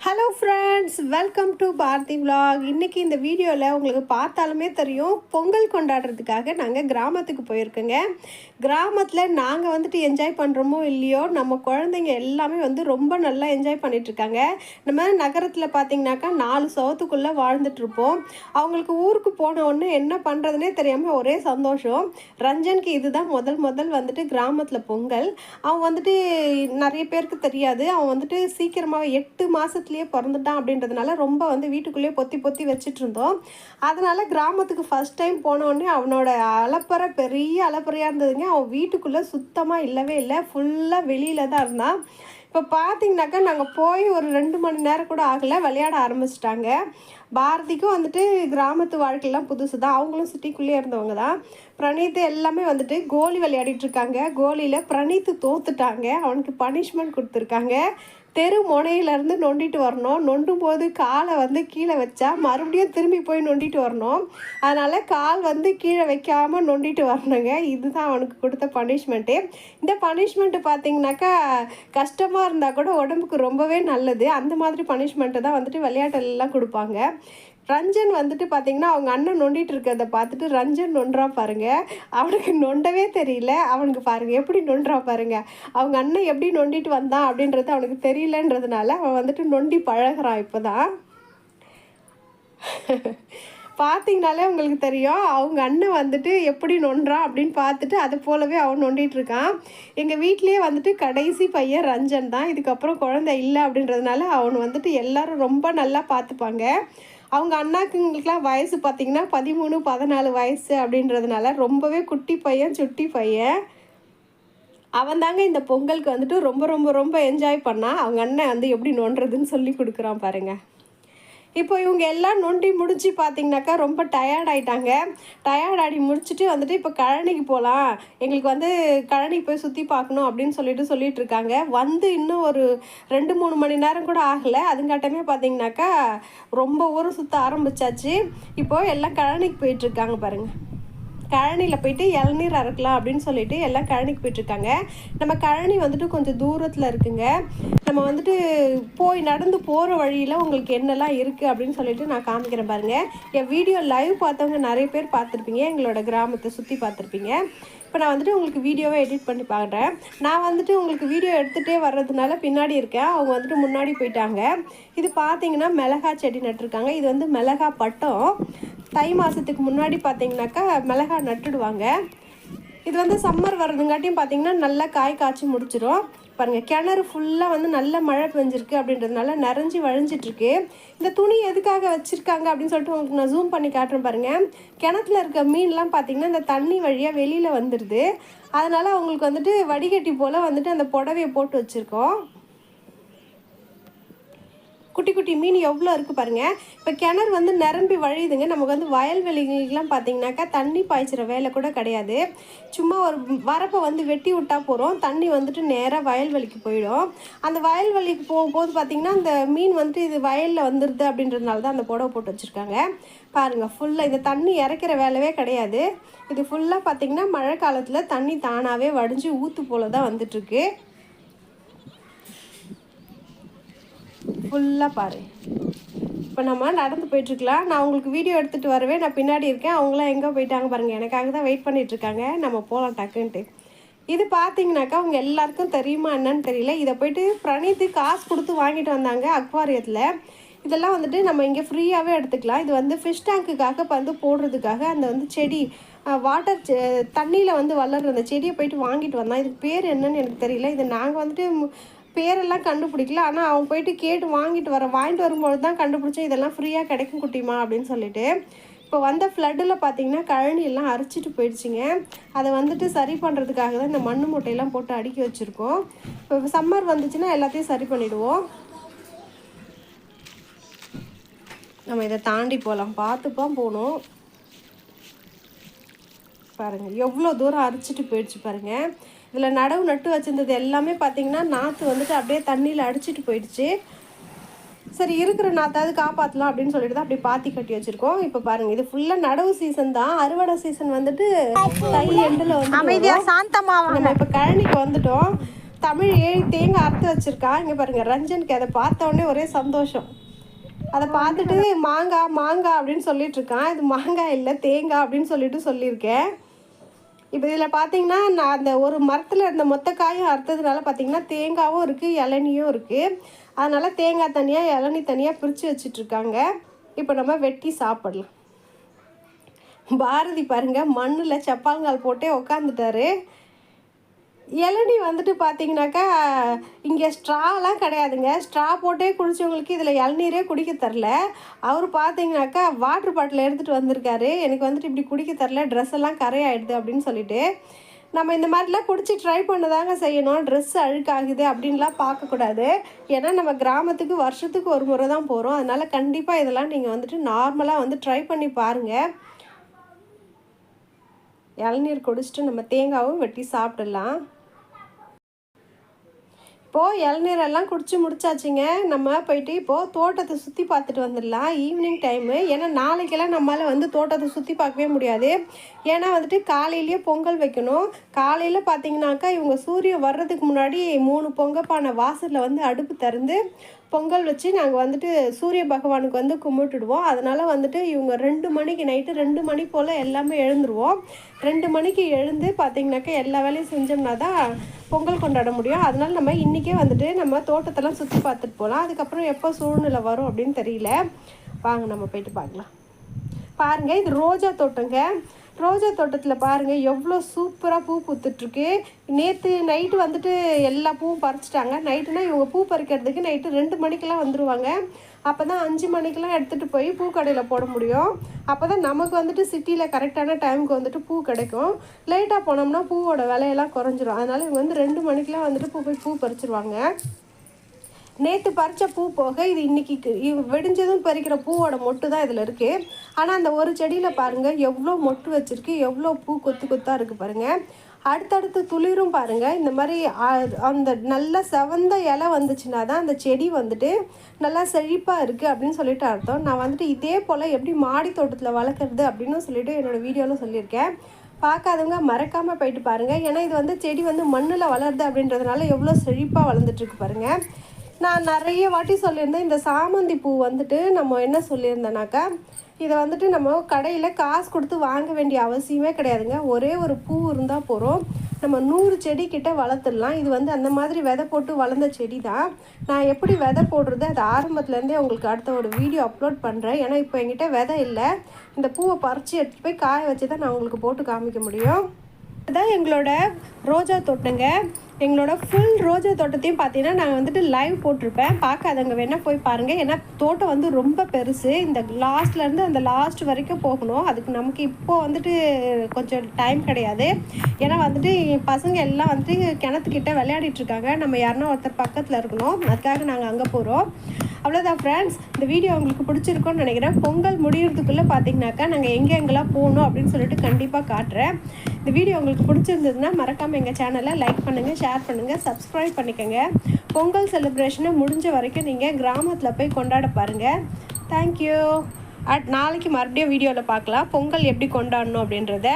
Hello friends welcome to Bharathi vlog இன்னைக்கு இந்த வீடியோவில் உங்களுக்கு பார்த்தாலுமே தெரியும் பொங்கல் கொண்டாடுறதுக்காக நாங்கள் கிராமத்துக்கு போயிருக்கோங்க. கிராமத்தில் நாங்கள் வந்துட்டு என்ஜாய் பண்ணுறோமோ இல்லையோ நம்ம குழந்தைங்க எல்லாமே வந்து ரொம்ப நல்லா என்ஜாய் பண்ணிகிட்ருக்காங்க நம்ம நகரத்தில் பார்த்தீங்கன்னாக்கா நாலு சவத்துக்குள்ளே வாழ்ந்துட்டுருப்போம் அவங்களுக்கு ஊருக்கு போன உடனே என்ன பண்ணுறதுனே தெரியாமல் ஒரே சந்தோஷம். ரஞ்சனுக்கு இதுதான் முதல் முதல் வந்துட்டு கிராமத்தில் பொங்கல். அவன் வந்துட்டு நிறைய பேருக்கு தெரியாது. அவன் வந்துட்டு சீக்கிரமாக எட்டு மாதத்துலேயே பிறந்துட்டான் அப்படின்றதுனால ரொம்ப வந்து வீட்டுக்குள்ளேயே பொத்தி பொத்தி வச்சுட்டு இருந்தோம் அதனால கிராமத்துக்கு ஃபஸ்ட் டைம் போனோடனே அவனோட அலப்பறை பெரிய அலப்பறையாக இருந்ததுங்க. அவன் வீட்டுக்குள்ளே சுத்தமாக இல்லவே இல்லை. ஃபுல்லாக வெளியில் தான் இருந்தான். இப்போ பார்த்தீங்கன்னாக்கா நாங்கள் போய் ஒரு ரெண்டு மணி நேரம் கூட ஆகலை. விளையாட ஆரம்பிச்சிட்டாங்க. பாரதிக்கும் வந்துட்டு கிராமத்து வாழ்க்கையெல்லாம் புதுசு தான் அவங்களும் சிட்டிக்குள்ளேயே இருந்தவங்க தான். பிரணீத் எல்லாமே வந்துட்டு கோலி விளையாடிட்டு இருக்காங்க. கோலியில் பிரணீத் தோத்துட்டாங்க. அவனுக்கு பனிஷ்மெண்ட் கொடுத்துருக்காங்க. தெரு முனையிலேருந்து நொண்டிட்டு வரணும். நொண்டும் போது காலை வந்து கீழே வச்சா மறுபடியும் திரும்பி போய் நொண்டிட்டு வரணும். அதனால் கால் வந்து கீழே வைக்காமல் நொண்டிட்டு வரணுங்க. இதுதான் அவனுக்கு கொடுத்த பனிஷ்மெண்ட்டு இந்த பனிஷ்மெண்ட்டு பார்த்தீங்கன்னாக்கா கஷ்டமாக இருந்தால் கூட உடம்புக்கு ரொம்பவே நல்லது. அந்த மாதிரி பனிஷ்மெண்ட்டை தான் வந்துட்டு விளையாட்டெல்லாம் கொடுப்பாங்க. ரஞ்சன் வந்துட்டு பார்த்தீங்கன்னா அவங்க அண்ணன் நொண்டிட்டு இருக்கிறத பார்த்துட்டு ரஞ்சன் நொன்றா பாருங்க. அவனுக்கு நொண்டவே தெரியல. அவனுக்கு பாருங்க எப்படி நொன்றா பாருங்க. அவங்க அண்ணன் எப்படி நொண்டிட்டு வந்தான் அப்படின்றது அவனுக்கு தெரியலன்றதுனால அவன் வந்துட்டு நொண்டி பழகுறான் இப்போதான். பார்த்தீங்கனாலே உங்களுக்கு தெரியும் அவங்க அண்ணன் வந்துட்டு எப்படி நொன்றான் அப்படின்னு பார்த்துட்டு அதை போலவே அவன் நொண்டிகிட்டு இருக்கான். எங்கள் வீட்லேயே வந்துட்டு கடைசி பையன் ரஞ்சன் தான். இதுக்கப்புறம் குழந்தை இல்லை அப்படின்றதுனால அவன் வந்துட்டு எல்லாரும் ரொம்ப நல்லா பார்த்துப்பாங்க அவங்க அண்ணாக்குங்களுக்குலாம் வயசு பார்த்திங்கன்னா பதிமூணு பதினாலு வயசு அப்படின்றதுனால ரொம்பவே குட்டி பையன் சுட்டி பையன். அவன் தாங்க இந்த பொங்கலுக்கு வந்துட்டு ரொம்ப ரொம்ப ரொம்ப என்ஜாய் பண்ணான் அவங்க அண்ணன் வந்து எப்படி நோண்டுறதுன்னு சொல்லி கொடுக்குறான் பாருங்கள் இப்போ இவங்க எல்லாம் நொண்டி முடிச்சு பார்த்தீங்கன்னாக்கா ரொம்ப டயர்ட் ஆயிட்டாங்க. டயர்ட் ஆடி முடிச்சுட்டு வந்துட்டு இப்போ கழனிக்கு போகலாம் எங்களுக்கு வந்து கழனி போய் சுற்றி பார்க்கணும் அப்படின்னு சொல்லிட்டு சொல்லிட்டு இருக்காங்க. வந்து இன்னும் ஒரு ரெண்டு மூணு மணி நேரம் கூட ஆகலை. அதுங்காட்டமே பார்த்தீங்கன்னாக்கா ரொம்ப ஊரம் சுற்ற ஆரம்பிச்சாச்சு. இப்போ எல்லாம் கழனிக்கு போயிட்டு இருக்காங்க கழனியில் போயிட்டு இளநீர் அறுக்கலாம் அப்படின்னு சொல்லிட்டு எல்லாம் கழனிக்கு போயிட்டுருக்காங்க. நம்ம கழனி வந்துட்டு கொஞ்சம் தூரத்தில் இருக்குங்க. நம்ம வந்துட்டு போய் நடந்து போகிற வழியில் உங்களுக்கு என்னெல்லாம் இருக்குது அப்படின்னு சொல்லிட்டு நான் காமிக்கிறேன் பாருங்கள் என் வீடியோ லைவ் பார்த்தவங்க நிறைய பேர் பார்த்துருப்பீங்க. எங்களோட கிராமத்தை சுற்றி பார்த்துருப்பீங்க. இப்போ நான் வந்துட்டு உங்களுக்கு வீடியோவை எடிட் பண்ணி பார்க்குறேன் நான் வந்துட்டு உங்களுக்கு வீடியோ எடுத்துகிட்டே வர்றதுனால பின்னாடி இருக்கேன். அவங்க வந்துட்டு முன்னாடி போயிட்டாங்க. இது பார்த்தீங்கன்னா மிளகா செடி நட்டிருக்காங்க. இது வந்து மிளகா பட்டம். தை மாதத்துக்கு முன்னாடி பார்த்தீங்கன்னாக்கா மிளகா நட்டுடுவாங்க. இது வந்து சம்மர் வர்றதுங்காட்டியும் பார்த்தீங்கன்னா நல்லா காய் காய்ச்சி முடிச்சிடும் பாருங்கள் கிணறு ஃபுல்லாக வந்து நல்ல மழை பெஞ்சிருக்கு அப்படின்றதுனால நிறைஞ்சி வழிஞ்சிட்ருக்கு. இந்த துணி எதுக்காக வச்சுருக்காங்க அப்படின்னு சொல்லிட்டு உங்களுக்கு நான் ஜூம் பண்ணி காட்டுறேன் பாருங்கள் கிணத்துல இருக்க மீன்லாம் பார்த்தீங்கன்னா இந்த தண்ணி வழியாக வெளியில் வந்துடுது அதனால் அவங்களுக்கு வந்துட்டு வடிகட்டி போல் வந்துட்டு அந்த புடவையை போட்டு வச்சுருக்கோம். குட்டி குட்டி மீன் எவ்வளோ இருக்குது பாருங்கள் இப்போ கிணறு வந்து நிரம்பி வழியுதுங்க. நமக்கு வந்து வயல்வெளிகளுக்கெலாம் பார்த்தீங்கன்னாக்கா தண்ணி பாய்ச்சிற வேலை கூட கிடையாது. சும்மா ஒரு வரப்பை வந்து வெட்டி விட்டா போகிறோம் தண்ணி வந்துட்டு நேராக வயல்வெளிக்கு போயிடும். அந்த வயல்வெளிக்கு போகும்போது பார்த்தீங்கன்னா அந்த மீன் வந்துட்டு இது வயலில் வந்துடுது அப்படின்றதுனால தான் அந்த புடவை போட்டு வச்சுருக்காங்க. பாருங்கள் ஃபுல்லாக இந்த தண்ணி இறைக்கிற வேலையே கிடையாது. இது ஃபுல்லாக பார்த்திங்கன்னா மழை காலத்தில் தண்ணி தானாகவே வடிஞ்சு ஊற்று போல தான் வந்துட்டுருக்கு ஃபுல்லாக பாரு. இப்போ நம்ம நடந்து போயிட்டுருக்கலாம். நான் உங்களுக்கு வீடியோ எடுத்துகிட்டு வரவே நான் பின்னாடி இருக்கேன். அவங்களாம் எங்கே போயிட்டாங்க பாருங்கள் எனக்காக தான் வெயிட் பண்ணிகிட்ருக்காங்க நம்ம போகலாம் டக்குன்ட்டு. இது பார்த்தீங்கன்னாக்கா அவங்க எல்லாருக்கும் தெரியுமா என்னன்னு தெரியல. இதை போயிட்டு பிரணீத்து காசு கொடுத்து வாங்கிட்டு வந்தாங்க அக்வாரியத்தில். இதெல்லாம் வந்துட்டு நம்ம இங்கே ஃப்ரீயாகவே எடுத்துக்கலாம். இது வந்து ஃபிஷ் டேங்க்குக்காக வந்து போடுறதுக்காக அந்த வந்து செடி வாட்டர் தண்ணியில் வந்து வளர்ற அந்த செடியை போயிட்டு வாங்கிட்டு வந்தான். இதுக்கு பேர் என்னன்னு எனக்கு தெரியல. இது நாங்கள் வந்துட்டு பேரெல்லாம் கண்டுபிடிக்கல. ஆனால் அவன் போயிட்டு கேட்டு வாங்கிட்டு வர வாங்கிட்டு வரும்போது தான் கண்டுபிடிச்சேன் இதெல்லாம் ஃப்ரீயாக கிடைக்கும் குட்டிமா அப்படின்னு சொல்லிட்டு. இப்போ வந்த ஃப்ளட்டில் பார்த்தீங்கன்னா கழனியெல்லாம் அரைச்சிட்டு அரிச்சிட்டு போயிடுச்சுங்க. அதை வந்துட்டு சரி பண்ணுறதுக்காக தான் இந்த மண் மூட்டையெல்லாம் போட்டு அடுக்கி வச்சுருக்கோம். இப்போ சம்மர் வந்துச்சுன்னா எல்லாத்தையும் சரி பண்ணிவிடுவோம் நம்ம இதை தாண்டி போகலாம் பார்த்துப்பான் போகணும். பாருங்கள் எவ்வளோ தூரம் அரிச்சிட்டு போயிடுச்சு பாருங்கள் இதில் நடவு நட்டு வச்சிருந்தது எல்லாமே பார்த்தீங்கன்னா நாற்று வந்துட்டு அப்படியே தண்ணியில் அடிச்சிட்டு போயிடுச்சு. சரி இருக்கிற நாத்தாவது காப்பாற்றலாம் அப்படின்னு சொல்லிட்டு தான் அப்படி பாத்தி கட்டி வச்சிருக்கோம். இப்போ பாருங்க இது ஃபுல்லாக நடவு சீசன் தான். அறுவடை சீசன் வந்துட்டு தை எண்டில் வந்து அமைதியா சாந்தமா நம்ம இப்போ கழனிக்கு வந்துட்டோம். தமிழ் ஏழு தேங்காய் அறுத்து வச்சுருக்கான் இங்கே பாருங்கள் ரஞ்சனுக்கு அதை பார்த்த உடனே ஒரே சந்தோஷம். அதை பார்த்துட்டு மாங்காய் மாங்காய் அப்படின்னு சொல்லிட்டு இருக்கான். இது மாங்காய் இல்லை தேங்காய் அப்படின்னு சொல்லிட்டு சொல்லியிருக்கேன். இப்போ இதில் பார்த்தீங்கன்னா நான் அந்த ஒரு மரத்தில் இருந்த மொத்த காயும் அறுத்ததுனால பார்த்தீங்கன்னா தேங்காவும் இருக்குது இளநியும் இருக்குது அதனால் தேங்காய் தனியாக இளநி தனியாக பிரித்து வச்சிட்ருக்காங்க. இப்போ நம்ம வெட்டி சாப்பிடலாம். பாரதி பாருங்கள் மண்ணில் சப்பாங்கால் போட்டே உக்காந்துட்டாரு. இளநி வந்துட்டு பார்த்தீங்கன்னாக்கா இங்கே ஸ்ட்ராலாம் கிடையாதுங்க. ஸ்ட்ரா போட்டே குடித்தவங்களுக்கு இதில் இளநீரே குடிக்க தரல. அவர் பார்த்தீங்கன்னாக்கா வாட்டர் பாட்டில் எடுத்துகிட்டு வந்திருக்காரு. எனக்கு வந்துட்டு இப்படி குடிக்க தரல. ட்ரெஸ் எல்லாம் கரையாயிடுது அப்படின்னு சொல்லிட்டு. நம்ம இந்த மாதிரிலாம் குடிச்சு ட்ரை பண்ணதாங்க செய்யணும். ட்ரெஸ் அழுக்காகுது அப்படின்லாம் பார்க்கக்கூடாது. ஏன்னா நம்ம கிராமத்துக்கு வருஷத்துக்கு ஒரு முறை தான் போகிறோம் அதனால் கண்டிப்பாக இதெல்லாம் நீங்கள் வந்துட்டு நார்மலாக வந்து ட்ரை பண்ணி பாருங்கள் இளநீர் குடிச்சிட்டு நம்ம தேங்காவும் வெட்டி சாப்பிடலாம். இப்போது இளநீரெல்லாம் குடித்து முடிச்சாச்சுங்க. நம்ம போயிட்டு இப்போது தோட்டத்தை சுற்றி பார்த்துட்டு வந்துடலாம். ஈவினிங் டைமு ஏன்னா நாளைக்கெல்லாம் நம்மளால் வந்து தோட்டத்தை சுற்றி பார்க்கவே முடியாது. ஏன்னா வந்துட்டு காலையிலேயே பொங்கல் வைக்கணும். காலையில் பார்த்தீங்கன்னாக்கா இவங்க சூரியன் வர்றதுக்கு முன்னாடி மூணு பொங்கப்பான வாசலில் வந்து அடுப்பு திறந்து பொங்கல் வச்சு நாங்கள் வந்துட்டு சூரிய பகவானுக்கு வந்து கும்பிட்டுடுவோம். அதனால் வந்துட்டு இவங்க ரெண்டு மணிக்கு நைட்டு ரெண்டு மணி போல் எல்லாமே எழுந்துருவோம். ரெண்டு மணிக்கு எழுந்து பார்த்திங்கனாக்கா எல்லா வேலையும் செஞ்சோம்னா தான் பொங்கல் கொண்டாட முடியும். அதனால் நம்ம இன்றைக்கே வந்துட்டு நம்ம தோட்டத்தெல்லாம் சுற்றி பார்த்துட்டு போகலாம் அதுக்கப்புறம் எப்போ சூழ்நிலை வரும் அப்படின்னு தெரியல. வாங்க நம்ம போயிட்டு பார்க்கலாம். பாருங்கள் இது ரோஜா தோட்டங்க. ரோஜா தோட்டத்தில் பாருங்கள் எவ்வளோ சூப்பராக பூ பூத்துட்ருக்கு. நேற்று நைட்டு வந்துட்டு எல்லா பூவும் பறிச்சிட்டாங்க. நைட்டுனா இவங்க பூ பறிக்கிறதுக்கு நைட்டு ரெண்டு மணிக்கெல்லாம் வந்துடுவாங்க அப்போ தான் அஞ்சு மணிக்கெல்லாம் எடுத்துகிட்டு போய் பூ கடையில் போட முடியும். அப்போ தான் நமக்கு வந்துட்டு சிட்டியில் கரெக்டான டைமுக்கு வந்துட்டு பூ கிடைக்கும். லேட்டாக போனோம்னா பூவோட விலையெல்லாம் குறைஞ்சிரும். அதனால் இவங்க வந்து ரெண்டு மணிக்கெலாம் வந்துட்டு பூ போய் பூ பறிச்சிருவாங்க. நேற்று பறித்த பூ போக இது இன்றைக்கி வெடிஞ்சதும் பறிக்கிற பூவோட மொட்டு தான் இதில் இருக்குது ஆனால் அந்த ஒரு செடியில் பாருங்கள் எவ்வளோ மொட்டு வச்சுருக்கு எவ்வளோ பூ கொத்து கொத்தாக இருக்குது பாருங்கள் அடுத்தடுத்து துளிரும் பாருங்கள் இந்த மாதிரி அந்த நல்ல செவந்த இலை வந்துச்சுன்னா தான் அந்த செடி வந்துட்டு நல்லா செழிப்பாக இருக்குது அப்படின்னு சொல்லிட்டு அர்த்தம். நான் வந்துட்டு இதே போல் எப்படி மாடி தோட்டத்தில் வளர்க்குறது அப்படின்னு சொல்லிட்டு என்னோடய வீடியோவில் சொல்லியிருக்கேன். பார்க்காதவங்க மறக்காமல் போயிட்டு பாருங்கள் ஏன்னா இது வந்து செடி வந்து மண்ணில் வளருது அப்படின்றதுனால எவ்வளோ செழிப்பாக வளர்ந்துட்டுருக்கு பாருங்கள் நான் நிறைய வாட்டி சொல்லியிருந்தேன் இந்த சாமந்தி பூ வந்துட்டு நம்ம என்ன சொல்லியிருந்தேனாக்கா இதை வந்துட்டு நம்ம கடையில் காசு கொடுத்து வாங்க வேண்டிய அவசியமே கிடையாதுங்க. ஒரே ஒரு பூ இருந்தால் போகிறோம் நம்ம நூறு செடி கிட்ட வளர்த்துடலாம். இது வந்து அந்த மாதிரி விதை போட்டு வளர்ந்த செடி தான் நான் எப்படி விதை போடுறது அது ஆரம்பத்துலேருந்தே உங்களுக்கு அடுத்த ஒரு வீடியோ அப்லோட் பண்ணுறேன் ஏன்னா இப்போ என்கிட்ட விதை இல்லை. இந்த பூவை பறித்து எடுத்துகிட்டு போய் காய வச்சு தான் நான் உங்களுக்கு போட்டு காமிக்க முடியும். இதுதான் எங்களோட ரோஜா தோட்டங்க. எங்களோட ஃபுல் ரோஜா தோட்டத்தையும் பார்த்தீங்கன்னா நான் வந்துட்டு லைவ் போட்டிருப்பேன். பார்க்காதவங்க வேணால் போய் பாருங்கள் ஏன்னா தோட்டம் வந்து ரொம்ப பெருசு. இந்த லாஸ்ட்லேருந்து அந்த லாஸ்ட் வரைக்கும் போகணும். அதுக்கு நமக்கு இப்போது வந்துட்டு கொஞ்சம் டைம் கிடையாது. ஏன்னா வந்துட்டு பசங்க எல்லாம் வந்துட்டு கிணத்துக்கிட்ட விளையாடிட்டு இருக்காங்க. நம்ம யாருன்னா ஒருத்தர் பக்கத்தில் இருக்கணும். அதுக்காக நாங்கள் அங்கே போகிறோம் அவ்வளோதான் ஃப்ரெண்ட்ஸ் இந்த வீடியோ உங்களுக்கு பிடிச்சிருக்கோன்னு நினைக்கிறேன். பொங்கல் முடியறதுக்குள்ளே பார்த்தீங்கன்னாக்கா நாங்கள் எங்கே எங்கெல்லாம் போகணும் அப்படின்னு சொல்லிட்டு கண்டிப்பாக காட்டுறேன். இந்த வீடியோ உங்களுக்கு பிடிச்சிருந்ததுன்னா மறக்காமல் எங்கள் சேனலை லைக் பண்ணுங்கள் ஷேர் பண்ணுங்கள் சப்ஸ்கிரைப் பண்ணிக்கோங்க. பொங்கல் செலிப்ரேஷனை முடிஞ்ச வரைக்கும் நீங்கள் கிராமத்தில் போய் கொண்டாட பாருங்கள் தேங்க்யூ அட் நாளைக்கு மறுபடியும் வீடியோவில் பார்க்கலாம். பொங்கல் எப்படி கொண்டாடணும் அப்படின்றத.